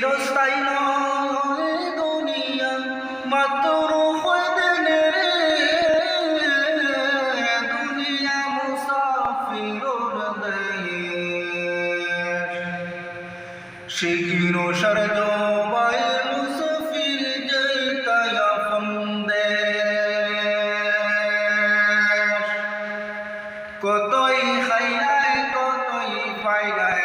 চিরস্থায়ী নয় দুনিয়া, মাত্র দিনের দুনিয়া শিগির শরদ বাই মুসাফির জয়তা ফন্দে কতই খাইলায়, কতই পাইলায়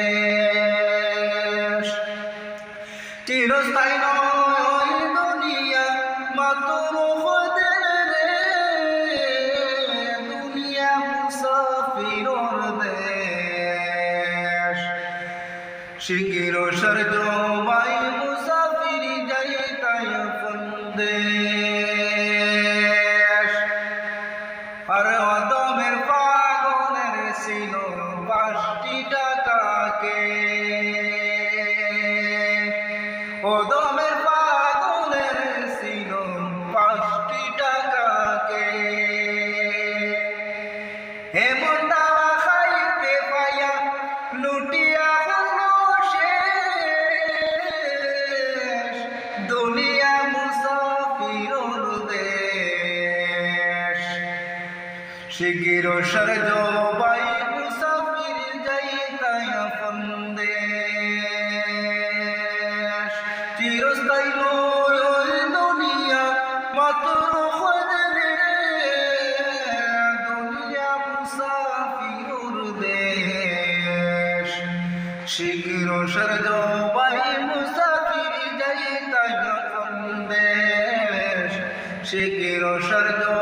চিরস্থায়ী নয় দুনিয়া, মাতুর হদের রে, দুনিয়া মুসাফিরর দেশ। শিগির সরদ বাই যাইতায় ফন্দেশ আর অদমের পাগলের ছিল পাঁচটি এমন দাওয়া খাইতে পাইয়া লুটিয়া হলো শেষ। দুনিয়া মুসাফিরর দেশ। শিগির সরজ বাই মুসাফির যাইতায় ফন্দেশ চিরস্থায়ী শিগির সরজ বাই মুসাফির যাই তাই ফন্দেশ শিগির সরজ